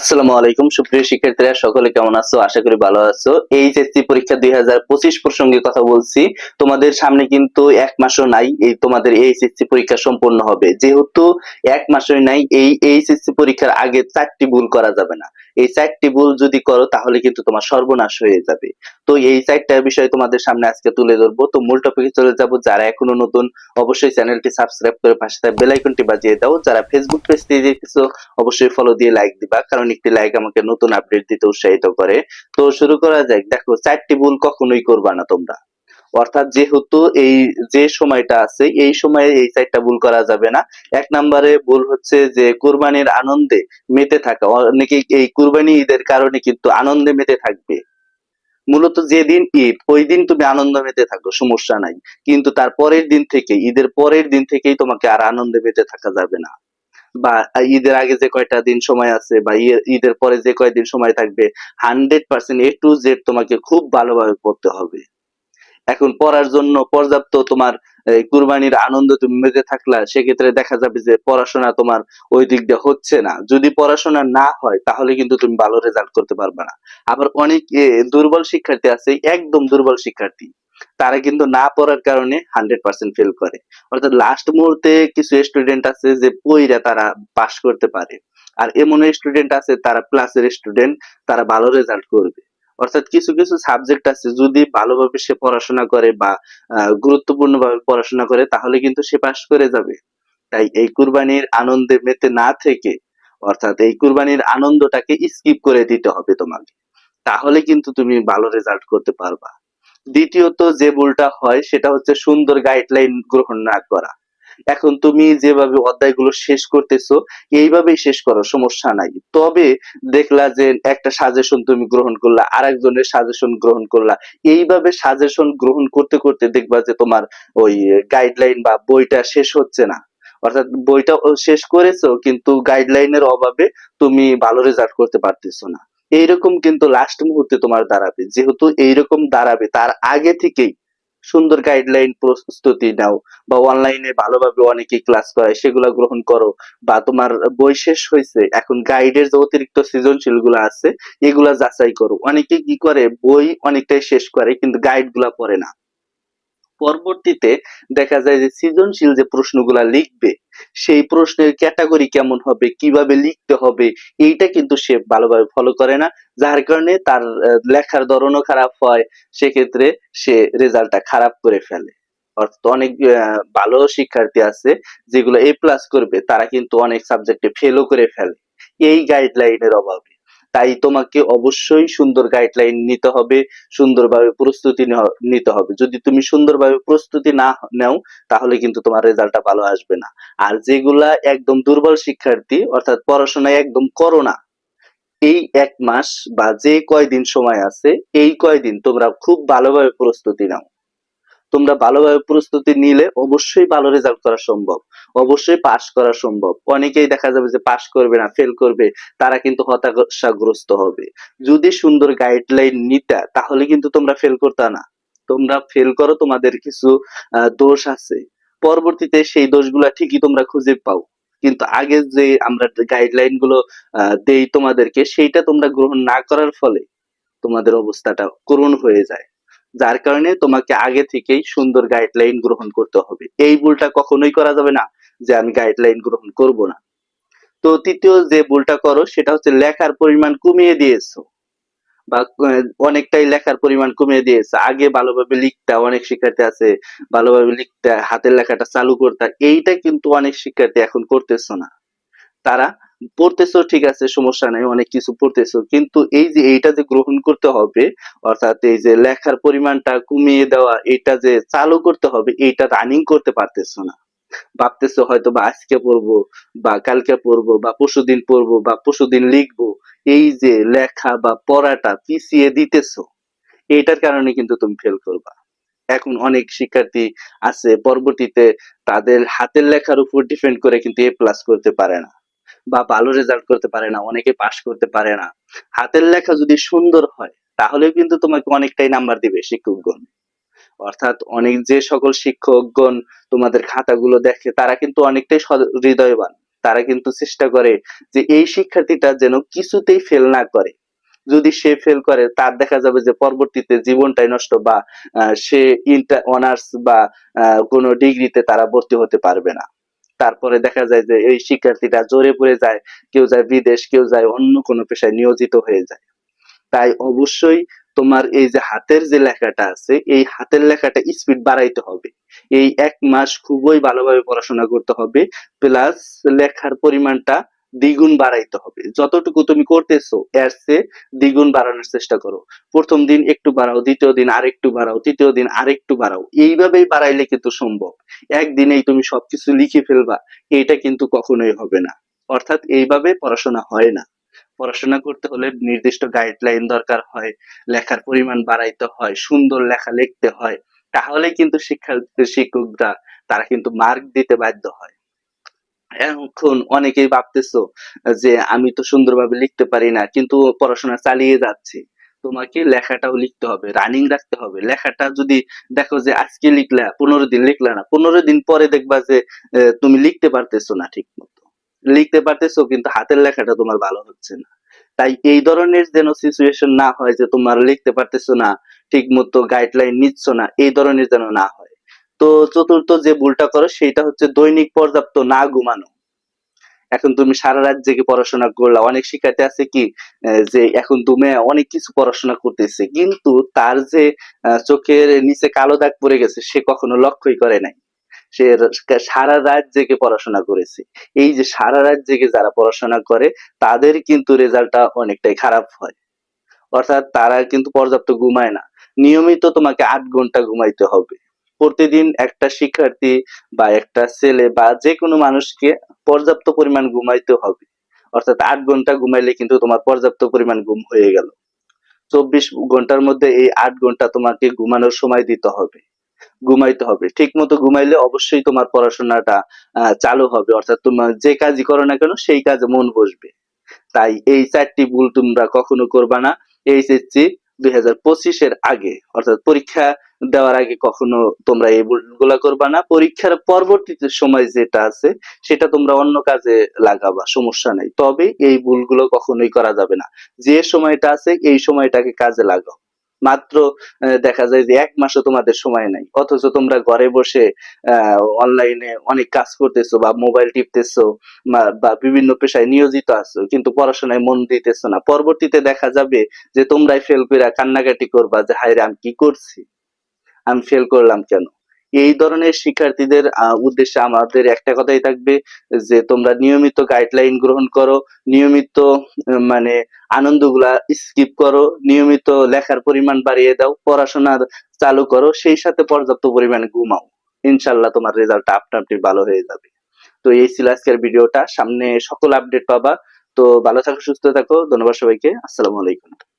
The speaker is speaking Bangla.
আসসালামু আলাইকুম, সুপ্রিয় শিক্ষার্থীরা, সকলে কেমন আছো? আশা করি ভালো আছো। এইচএসসি পরীক্ষা দুই হাজার পঁচিশ প্রসঙ্গে কথা বলছি। তোমাদের সামনে কিন্তু এক মাসও নাই, এই তোমাদের এইচএসসি পরীক্ষা সম্পূর্ণ হবে। যেহেতু এক মাসও নাই, এই এইচএসসি পরীক্ষার আগে চারটি ভুল করা যাবে না। এই চারটি ভুল যদি করো, তাহলে কিন্তু তোমার সর্বনাশ হয়ে যাবে। তো এই চারটা বিষয় তোমাদের সামনে আজকে তুলে ধরবো। তো মূল টপিকে চলে যাব। যারা এখনও নতুন, অবশ্যই চ্যানেলটি সাবস্ক্রাইব করে পাশে বেল আইকনটি বাজিয়ে দাও। যারা ফেসবুক পেজ দিয়ে দেখতেছো অবশ্যই ফলো দিয়ে লাইক দিবা। কারণ একটি লাইক আমাকে নতুন আপডেট দিতে উৎসাহিত করে। তো শুরু করা যাক। দেখো, চারটি ভুল কখনোই করবা না তোমরা। অর্থাৎ যেহেতু এই যে সময়টা আছে, এই সময়ে এই চারটা ভুল করা যাবে না। এক নম্বরে ভুল হচ্ছে যে কুরবানির আনন্দে মেতে থাকা। অনেকে এই কুরবানি ঈদের কারণে কিন্তু আনন্দে মেতে থাকবে। মূলত যেদিন ঈদ, ওই দিন তুমি আনন্দ মেতে থাকো, সমস্যা নাই। কিন্তু তার পরের দিন থেকে, ঈদের পরের দিন থেকেই তোমাকে আর আনন্দে মেতে থাকা যাবে না। বা ঈদের আগে যে কয়টা দিন সময় আছে বা ঈদের পরে যে কয়দিন সময় থাকবে hundred percent A to Z তোমাকে খুব ভালোভাবে পড়তে হবে। এখন পড়ার জন্য পর্যাপ্ত তোমার কুরবানির আনন্দ তুমি মেতে থাকলা, সেক্ষেত্রে দেখা যাবে যে পড়াশোনা তোমার ওই দিক দিয়ে হচ্ছে না। যদি পড়াশোনা না হয়, তাহলে কিন্তু তুমি ভালো রেজাল্ট করতে পারবে না। আবার অনেক দুর্বল শিক্ষার্থী আছে, একদম দুর্বল শিক্ষার্থী। তারা কিন্তু না পড়ার কারণে হান্ড্রেড পার্সেন্ট ফেল করে। অর্থাৎ লাস্ট মুহূর্তে কিছু স্টুডেন্ট আছে যে পইরা তারা পাশ করতে পারে। আর এমন স্টুডেন্ট আছে, তারা প্লাসের স্টুডেন্ট তারা ভালো রেজাল্ট করবে। অর্থাৎ কিছু কিছু সাবজেক্ট আছে, যদি ভালোভাবে সে পড়াশোনা করে বা গুরুত্বপূর্ণ ভাবে পড়াশোনা করে, তাহলে কিন্তু সে পাশ করে যাবে। তাই এই কুরবানির আনন্দে মেতে না থেকে, অর্থাৎ এই কুরবানির আনন্দটাকে স্কিপ করে দিতে হবে তোমাকে। তাহলে কিন্তু তুমি ভালো রেজাল্ট করতে পারবা। দ্বিতীয়ত যে ভুলটা হয়, সেটা হচ্ছে সুন্দর গাইডলাইন গ্রহণ না করা। এখন তুমি যেভাবে অধ্যায়গুলো শেষ করতেছো, এইভাবেই শেষ করো, সমস্যা নাই। তবে দেখলা যে একটা সাজেশন তুমি গ্রহণ করলা, আরেকজনের সাজেশন গ্রহণ করলা। এইভাবে সাজেশন গ্রহণ করতে করতে দেখবা যে তোমার ওই গাইডলাইন বা বইটা শেষ হচ্ছে না। অর্থাৎ বইটা শেষ করেছ, কিন্তু গাইডলাইনের অভাবে তুমি ভালো রেজাল্ট করতে পারতেছো না। এইরকম কিন্তু লাস্ট মুহূর্তে তোমার দাঁড়াবে। যেহেতু এইরকম দাঁড়াবে, তার আগে থেকেই সুন্দর গাইডলাইন প্রস্তুতি নাও বা অনলাইনে ভালোভাবে অনেকে ক্লাস করায়, সেগুলো গ্রহণ করো বা তোমার বই শেষ হয়েছে, এখন গাইডের যে অতিরিক্ত সৃজনশীলগুলো আছে, এগুলা যাচাই করো। অনেকে কি করে, বই অনেকটাই শেষ করে, কিন্তু গাইডগুলা পড়ে না। পরবর্তীতে দেখা যায় যে সৃজনশীল যে প্রশ্নগুলা লিখবে, সেই প্রশ্নের ক্যাটাগরি কেমন হবে, কীভাবে লিখতে হবে, এইটা কিন্তু সে ভালোভাবে ফলো করে না। যার কারণে তার লেখার ধরনও খারাপ হয়, সেক্ষেত্রে সে রেজাল্টটা খারাপ করে ফেলে। অর্থাৎ অনেক ভালো শিক্ষার্থী আছে যেগুলো এ প্লাস করবে, তারা কিন্তু অনেক সাবজেক্টে ফেলও করে ফেলে। এই গাইডলাইনের অভাবে। তাই তোমাকে অবশ্যই সুন্দর গাইডলাইন নিতে হবে, সুন্দরভাবে প্রস্তুতি নিতে হবে। যদি তুমি সুন্দরভাবে প্রস্তুতি না নাও, তাহলে কিন্তু তোমার রেজাল্টটা ভালো আসবে না। আর যেগুলা একদম দুর্বল শিক্ষার্থী, অর্থাৎ পড়াশোনায় একদম করো না, এই এক মাস বা যে কয়দিন সময় আছে, এই কয়দিন তোমরা খুব ভালোভাবে প্রস্তুতি নাও। তোমরা ভালোভাবে প্রস্তুতি নিলে অবশ্যই ভালো রেজাল্ট করা সম্ভব। অবশ্যই পাশ করা সম্ভব। অনেকেই দেখা যাবে যে পাশ করবে না ফেল করবে, তারা কিন্তু হতাশাগ্রস্ত হবে। যদি সুন্দর গাইডলাইন নিতা, তাহলে কিন্তু তোমরা ফেল করতা না। তোমরা ফেল করো, তোমাদের কিছু দোষ আছে। পরবর্তীতে সেই দোষগুলা ঠিকই তোমরা খুঁজে পাও। কিন্তু আগে যে আমরা গাইডলাইনগুলো দেই তোমাদেরকে, সেইটা তোমরা গ্রহণ না করার ফলে তোমাদের অবস্থাটা করুণ হয়ে যায়। যার কারণে তোমাকে আগে থেকেই সুন্দর গাইডলাইন গ্রহণ করতে হবে। এই ভুলটা কখনোই করা যাবে না যে আমি গাইডলাইন গ্রহণ করব না। তো তৃতীয় যে ভুলটা করো, সেটা হচ্ছে লেখার পরিমাণ কমিয়ে দিয়েছ। বা অনেকটাই লেখার পরিমাণ কমিয়ে দিয়েছে। আগে ভালোভাবে লিখতে, অনেক শিক্ষার্থী আছে, ভালোভাবে লিখতে, হাতের লেখাটা চালু করতে, এইটা কিন্তু অনেক শিক্ষার্থী এখন করতেছো না। তারা পড়তেছো, ঠিক আছে, সমস্যা নাই, অনেক কিছু পড়তেছো। কিন্তু এই যে এইটা যে গ্রহণ করতে হবে, অর্থাৎ এই যে লেখার পরিমাণটা কমিয়ে দেওয়া, এটা যে চালু করতে হবে, এইটা রানিং করতে পারতেছো না। ভাবতেছো হয়তো বা আজকে পড়ব, বা কালকে পড়ব, বা পরশুদিন পড়ব, বা পরশুদিন লিখব। এই যে লেখা বা পড়াটা পিছিয়ে দিতেছো এইটার কারণে কিন্তু তুমি ফেল করবা। এখন অনেক শিক্ষার্থী আছে, পরবর্তীতে তাদের হাতের লেখার উপর ডিপেন্ড করে কিন্তু এ প্লাস করতে পারে না। বা ভালো রেজাল্ট করতে পারে না, অনেকে পাস করতে পারে না। হাতের লেখা যদি সুন্দর হয়, তাহলেও কিন্তু তোমাকে অনেকটাই নাম্বার দিবে শিক্ষকগণ। অর্থাৎ অনেক যে সকল শিক্ষকগণ তোমাদের খাতাগুলো দেখে, তারা কিন্তু অনেকটাই হৃদয়বান। তারা কিন্তু চেষ্টা করে যে এই শিক্ষার্থীটা যেন কিছুতেই ফেল না করে। যদি সে ফেল করে, তার দেখা যাবে যে পরবর্তীতে জীবনটাই নষ্ট বা সে ইন্টার অনার্স বা কোনো ডিগ্রিতে তারা ভর্তি হতে পারবে না। তারপরে দেখা যায় যে এই শিক্ষার্থীরা জোরে পড়ে যায়, কেউ যায় বিদেশ, কেউ যায় অন্য কোনো পেশায় নিয়োজিত হয়ে যায়। তাই অবশ্যই তোমার এই যে হাতের যে লেখাটা আছে, এই হাতের লেখাটা স্পিড বাড়াইতে হবে। এই এক মাস খুবই ভালোভাবে পড়াশোনা করতে হবে প্লাস লেখার পরিমাণটা দ্বিগুণ বাড়াইতে হবে। যতটুকু তুমি করতেছো, এর চেয়ে দ্বিগুণ বাড়ানোর চেষ্টা করো। প্রথম দিন একটু বাড়াও, দ্বিতীয় দিন আরেকটু বাড়াও, তৃতীয় দিন আরেকটু বাড়াও। এইভাবেই বাড়াইলে কিন্তু সম্ভব। একদিনেই তুমি সবকিছু লিখে ফেলবা এটা কিন্তু কখনোই হবে না। অর্থাৎ এইভাবে পড়াশোনা হয় না। পড়াশোনা করতে হলে নির্দিষ্ট গাইডলাইন দরকার হয়, লেখার পরিমাণ বাড়াইতে হয়, সুন্দর লেখা লিখতে হয়। তাহলে কিন্তু শিক্ষা শিক্ষকরা, তারা কিন্তু মার্ক দিতে বাধ্য হয়। এখন অনেকেই ভাবতেছো যে আমি তো সুন্দরভাবে লিখতে পারি না, কিন্তু পড়াশোনা চালিয়ে যাচ্ছি। তোমাকে লেখাটাও লিখতে হবে রানিং রাখতে হবে। লেখাটা যদি দেখো যে আজকে লিখলা, পনেরো দিন লিখলা না, পনেরো দিন পরে দেখবা যে তুমি লিখতে পারতেছো না ঠিক মতো লিখতে পারতেছো, কিন্তু হাতের লেখাটা তোমার ভালো হচ্ছে না। তাই এই ধরনের যেন সিচুয়েশন না হয় যে তোমার লিখতে পারতেছো না ঠিক মতো গাইডলাইন নিচ্ছ না, এই ধরনের যেন না হয়। তো চতুর্থ যে ভুলটা করো সেটা হচ্ছে দৈনিক পর্যাপ্ত না ঘুমানো। এখন তুমি সারা রাত জেগে পড়াশোনা করলা। অনেক শিক্ষার্থী আছে কি যে এখন তুমি অনেক কিছু পড়াশোনা করতেছে, কিন্তু তার যে চোখের নিচে কালো দাগ পড়ে গেছে, সে কখনো লক্ষ্যই করে নাই। সে সারা রাত জেগে পড়াশোনা করেছে। এই যে সারা রাত জেগে যারা পড়াশোনা করে, তাদের কিন্তু রেজাল্টটা অনেকটাই খারাপ হয়। অর্থাৎ তারা কিন্তু পর্যাপ্ত ঘুমায় না। নিয়মিত তোমাকে আট ঘণ্টা ঘুমাইতে হবে। প্রতিদিন একটা শিক্ষার্থী বা একটা ছেলে বা যে কোনো মানুষকে পর্যাপ্ত পরিমাণ ঘুমাইতে হবে। অর্থাৎ আট ঘণ্টা ঘুমাইলে কিন্তু তোমার পর্যাপ্ত পরিমাণ ঘুম হয়ে গেল। চব্বিশ ঘণ্টার মধ্যে এই আট ঘণ্টা তোমাকে ঘুমানোর সময় দিতে হবে। ঘুমাইতে হবে। ঠিক মতো ঘুমাইলে অবশ্যই তোমার পড়াশোনাটা চালু হবে। অর্থাৎ তোমার যে কাজই করো না কেন, সেই কাজে মন বসবে। তাই এই চারটি ভুল তোমরা কখনো করবা না। এইচএসসি দুই হাজার পঁচিশ এর আগে, অর্থাৎ পরীক্ষা দেওয়ার আগে কখনো তোমরা এই ভুলগুলা করবা না। পরীক্ষার পরবর্তীতে সময় যেটা আছে, সেটা তোমরা অন্য কাজে লাগাবা, সমস্যা নাই। তবে এই ভুলগুলো কখনোই করা যাবে না। যে সময়টা আছে, এই সময়টাকে কাজে লাগাও। মাত্র দেখা যায় যে এক মাসও তোমাদের সময় নাই। অথচ তোমরা ঘরে বসে অনলাইনে অনেক কাজ করতেছো বা মোবাইল টিপতেছো বা- বিভিন্ন পেশায় নিয়োজিত আছো, কিন্তু পড়াশোনায় মন দিতেছো না। পরবর্তীতে দেখা যাবে যে তোমরাই ফেল করে কান্নাকাটি করবা যে হাইরে আমি কি করছি? আমি ফেল করলাম কেন? এই ধরনের শিক্ষার্থীদের উদ্দেশ্যে আমাদের একটা কথাই থাকবে যে, তোমরা নিয়মিত গাইডলাইন গ্রহণ করো, নিয়মিত মানে আনন্দগুলা স্কিপ করো, নিয়মিত লেখার পরিমাণ বাড়িয়ে দাও পড়াশোনার চালু করো, সেই সাথে পর্যাপ্ত পরিমাণে ঘুমাও। ইনশাল্লাহ তোমার রেজাল্ট আপনা আপনি ভালো হয়ে যাবে। তো এই ছিল আজকের ভিডিওটা, সামনে সকল আপডেট পাবা। তো ভালো থাকো, সুস্থ থাকো, ধন্যবাদ সবাইকে, আসসালামু আলাইকুম।